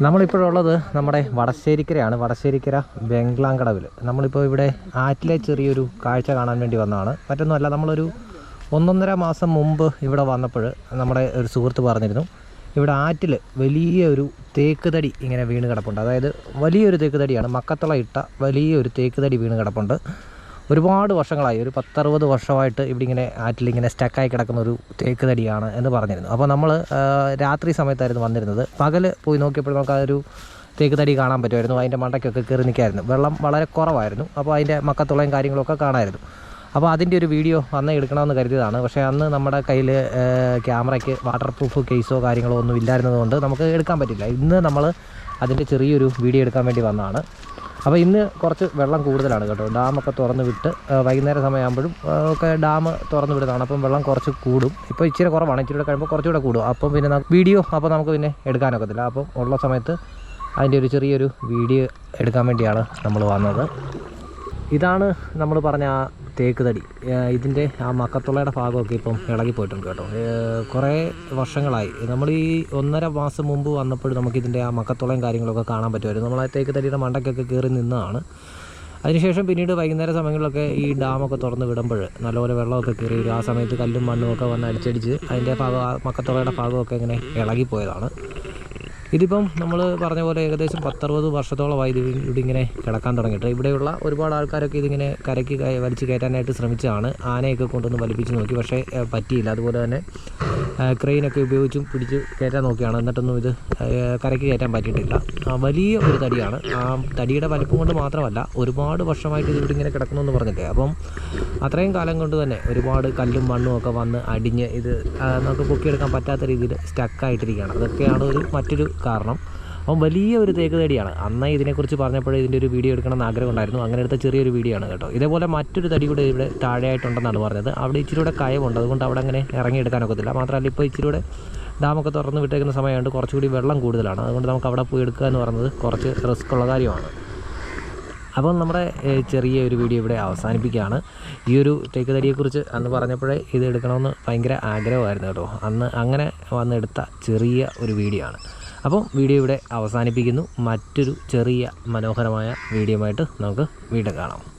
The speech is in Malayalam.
നമ്മളിപ്പോഴുള്ളത് നമ്മുടെ വടശ്ശേരിക്കരയാണ്. വടശ്ശേരിക്കര ബംഗ്ലാങ്കടവിൽ നമ്മളിപ്പോൾ ഇവിടെ ആറ്റിലെ ചെറിയൊരു കാഴ്ച കാണാൻ വേണ്ടി വന്നതാണ്. മറ്റൊന്നുമല്ല നമ്മളൊരു ഒന്നൊന്നര മാസം മുമ്പ് ഇവിടെ വന്നപ്പോൾ നമ്മുടെ ഒരു സുഹൃത്ത് പറഞ്ഞിരുന്നു ഇവിടെ ആറ്റിൽ വലിയൊരു തേക്ക് തടി ഇങ്ങനെ വീണ് കിടപ്പുണ്ട്. അതായത് വലിയൊരു തേക്ക് തടിയാണ് മക്കത്തള ഇട്ട വലിയൊരു തേക്ക് തടി വീണ് കിടപ്പുണ്ട്. ഒരുപാട് വർഷങ്ങളായി ഒരു പത്തറുപത് വർഷമായിട്ട് ഇവിടെ ഇങ്ങനെ ആറ്റിലിങ്ങനെ സ്റ്റക്കായി കിടക്കുന്ന ഒരു തേക്ക് തടിയാണ് എന്ന് പറഞ്ഞിരുന്നു. അപ്പോൾ നമ്മൾ രാത്രി സമയത്തായിരുന്നു വന്നിരുന്നത്. പകൽ പോയി നോക്കിയപ്പോൾ നമുക്ക് ഒരു തേക്ക് തടി കാണാൻ പറ്റുമായിരുന്നു. അതിന്റെ മണ്ടയ്ക്കൊക്കെ കയറി നിൽക്കായിരുന്നു. വെള്ളം വളരെ കുറവായിരുന്നു. അപ്പോൾ അതിന്റെ മക്കത്തുളയും കാര്യങ്ങളൊക്കെ കാണാമായിരുന്നു. അപ്പോൾ അതിന്റെ ഒരു വീഡിയോ അന്ന് എടുക്കണമെന്ന് കരുതിയതാണ്. പക്ഷേ അന്ന് നമ്മുടെ കയ്യിൽ ക്യാമറയ്ക്ക് വാട്ടർ പ്രൂഫ് കേസോ കാര്യങ്ങളോ ഒന്നും ഇല്ലായിരുന്നതുകൊണ്ട് നമുക്ക് എടുക്കാൻ പറ്റില്ല. ഇന്ന് നമ്മൾ അതിന്റെ ചെറിയൊരു വീഡിയോ എടുക്കാൻ വേണ്ടി വന്നതാണ്. അപ്പോൾ ഇന്ന് കുറച്ച് വെള്ളം കൂടുതലാണ് കേട്ടോ. ഡാമൊക്കെ തുറന്ന് വിട്ട് വൈകുന്നേരം സമയമാകുമ്പോഴും ഒക്കെ ഡാം തുറന്ന് വിടുന്നതാണ്. അപ്പം വെള്ളം കുറച്ച് കൂടും. ഇപ്പോൾ ഇച്ചിരി കുറവാണ്. ഇച്ചിരി കഴിയുമ്പോൾ കുറച്ചുകൂടെ കൂടും. അപ്പം പിന്നെ വീഡിയോ അപ്പോൾ നമുക്ക് പിന്നെ എടുക്കാനൊക്കത്തില്ല അപ്പം ഉള്ള സമയത്ത് അതിന്റെ ഒരു ചെറിയൊരു വീഡിയോ എടുക്കാൻ വേണ്ടിയാണ് നമ്മൾ വന്നത്. ഇതാണ് നമ്മൾ പറഞ്ഞ ആ തേക്ക് തടി. ഇതിന്റെ ആ മക്കത്തുള്ളയുടെ ഭാഗമൊക്കെ ഇപ്പം ഇളകിപ്പോയിട്ടുണ്ട് കേട്ടോ. കുറേ വർഷങ്ങളായി. നമ്മൾ ഈ ഒന്നര മാസം മുമ്പ് വന്നപ്പോൾ നമുക്കിതിന്റെ ആ മക്കത്തുളയും കാര്യങ്ങളൊക്കെ കാണാൻ പറ്റുമായിരുന്നു. നമ്മൾ ആ തേക്ക് തടിയുടെ മണ്ടയ്ക്കൊക്കെ കയറി നിന്നതാണ് അതിനുശേഷം പിന്നീട് വൈകുന്നേര സമയങ്ങളിലൊക്കെ ഈ ഡാമൊക്കെ തുറന്ന് വിടുമ്പോൾ നല്ലപോലെ വെള്ളമൊക്കെ കയറി വരും ആ സമയത്ത് കല്ലും മണ്ണും ഒക്കെ വന്ന് അടിച്ചടിച്ച് അതിന്റെ ഭാഗം ആ മക്കത്തുളയുടെ ഭാഗമൊക്കെ ഇങ്ങനെ ഇളകിപ്പോയതാണ് ഇതിപ്പം നമ്മൾ പറഞ്ഞ പോലെ ഏകദേശം പത്തറുപത് വർഷത്തോളമായി ഇത് ഇവിടെ ഇങ്ങനെ കിടക്കാൻ തുടങ്ങിയിട്ട്. ഇവിടെയുള്ള ഒരുപാട് ആൾക്കാരൊക്കെ ഇതിങ്ങനെ കരയ്ക്ക് വലിച്ചു കയറ്റാനായിട്ട് ശ്രമിച്ചതാണ്. ആനയൊക്കെ കൊണ്ടുവന്ന് വലിപ്പിച്ച് നോക്കി. പക്ഷേ പറ്റിയില്ല. അതുപോലെ തന്നെ ക്രെയിനൊക്കെ ഉപയോഗിച്ചും പിടിച്ച് കയറ്റാൻ നോക്കിയാണ്. എന്നിട്ടൊന്നും ഇത് കരയ്ക്ക് കയറ്റാൻ പറ്റിയിട്ടില്ല. വലിയ ഒരു തടിയാണ്. ആ തടിയുടെ വലിപ്പം കൊണ്ട് മാത്രമല്ല ഒരുപാട് വർഷമായിട്ട് ഇതിവിടെ ഇങ്ങനെ കിടക്കുന്നു എന്ന് പറഞ്ഞില്ലേ? അപ്പം അത്രയും കാലം കൊണ്ട് തന്നെ ഒരുപാട് കല്ലും മണ്ണും ഒക്കെ വന്ന് അടിഞ്ഞ് ഇത് നമുക്ക് പൊക്കിയെടുക്കാൻ പറ്റാത്ത രീതിയിൽ സ്റ്റക്കായിട്ടിരിക്കുകയാണ് അതൊക്കെയാണ് ഒരു മറ്റൊരു കാരണം. അപ്പം വലിയ ഒരു തേക്ക് തടിയാണ് അന്ന് ഇതിനെക്കുറിച്ച് പറഞ്ഞപ്പോഴേ ഇതിന്റെ ഒരു വീഡിയോ എടുക്കണമെന്ന് ആഗ്രഹം ഉണ്ടായിരുന്നു അങ്ങനെ എടുത്ത ചെറിയൊരു വീഡിയോ ആണ് കേട്ടോ. ഇതേപോലെ മറ്റൊരു തടി കൂടെ ഇവിടെ താഴെയായിട്ടുണ്ടെന്നാണ് പറഞ്ഞത്. അവിടെ ഇച്ചിരി കൂടെ കയവുണ്ട്. അതുകൊണ്ട് അവിടെ അങ്ങനെ ഇറങ്ങിയെടുക്കാനൊക്കത്തില്ല മാത്രമല്ല ഇപ്പോൾ ഇച്ചിരി കൂടെ ഡാമൊക്കെ തുറന്ന് വിട്ടേക്കുന്ന സമയമുണ്ട് കുറച്ചുകൂടി വെള്ളം കൂടുതലാണ്. അതുകൊണ്ട് നമുക്ക് അവിടെ പോയി എടുക്കുക എന്ന് പറയുന്നത് കുറച്ച് റിസ്ക് ഉള്ള കാര്യമാണ്. അപ്പം നമ്മുടെ ചെറിയ ഒരു വീഡിയോ ഇവിടെ അവസാനിപ്പിക്കുകയാണ്. ഈ ഒരു തേക്ക് തടിയെക്കുറിച്ച് അന്ന് പറഞ്ഞപ്പോഴേ ഇത് എടുക്കണമെന്ന് ഭയങ്കര ആഗ്രഹമായിരുന്നു കേട്ടോ. അന്ന് അങ്ങനെ വന്നെടുത്ത ചെറിയ ഒരു വീഡിയോ ആണ്. അപ്പം വീഡിയോ ഇവിടെ അവസാനിപ്പിക്കുന്നു. മറ്റൊരു ചെറിയ മനോഹരമായ വീഡിയോ ആയിട്ട് നമുക്ക് വീണ്ടും കാണാം.